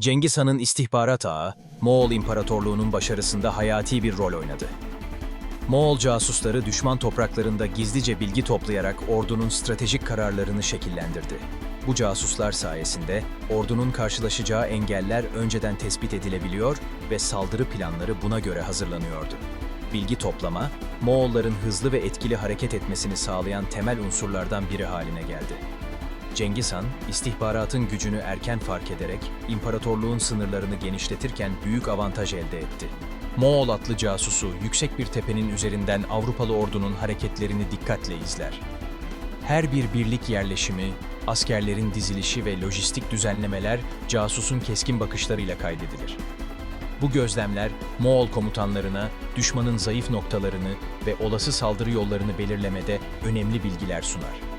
Cengiz Han'ın istihbarat ağı, Moğol İmparatorluğu'nun başarısında hayati bir rol oynadı. Moğol casusları düşman topraklarında gizlice bilgi toplayarak ordunun stratejik kararlarını şekillendirdi. Bu casuslar sayesinde ordunun karşılaşacağı engeller önceden tespit edilebiliyor ve saldırı planları buna göre hazırlanıyordu. Bilgi toplama, Moğolların hızlı ve etkili hareket etmesini sağlayan temel unsurlardan biri haline geldi. Cengiz Han, istihbaratın gücünü erken fark ederek imparatorluğun sınırlarını genişletirken büyük avantaj elde etti. Moğol atlı casusu yüksek bir tepenin üzerinden Avrupalı ordunun hareketlerini dikkatle izler. Her bir birlik yerleşimi, askerlerin dizilişi ve lojistik düzenlemeler casusun keskin bakışlarıyla kaydedilir. Bu gözlemler Moğol komutanlarına düşmanın zayıf noktalarını ve olası saldırı yollarını belirlemede önemli bilgiler sunar.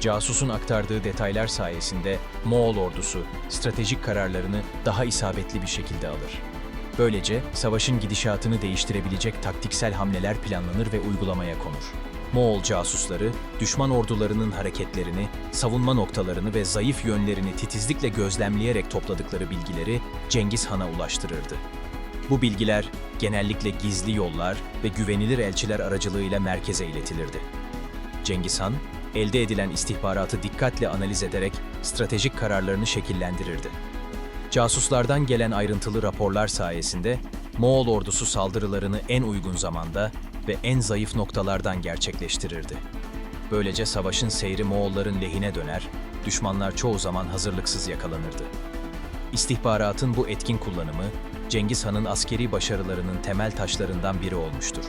Casusun aktardığı detaylar sayesinde Moğol ordusu stratejik kararlarını daha isabetli bir şekilde alır. Böylece savaşın gidişatını değiştirebilecek taktiksel hamleler planlanır ve uygulamaya konur. Moğol casusları, düşman ordularının hareketlerini, savunma noktalarını ve zayıf yönlerini titizlikle gözlemleyerek topladıkları bilgileri Cengiz Han'a ulaştırırdı. Bu bilgiler genellikle gizli yollar ve güvenilir elçiler aracılığıyla merkeze iletilirdi. Cengiz Han, elde edilen istihbaratı dikkatle analiz ederek stratejik kararlarını şekillendirirdi. Casuslardan gelen ayrıntılı raporlar sayesinde Moğol ordusu saldırılarını en uygun zamanda ve en zayıf noktalardan gerçekleştirirdi. Böylece savaşın seyri Moğolların lehine döner, düşmanlar çoğu zaman hazırlıksız yakalanırdı. İstihbaratın bu etkin kullanımı, Cengiz Han'ın askeri başarılarının temel taşlarından biri olmuştur.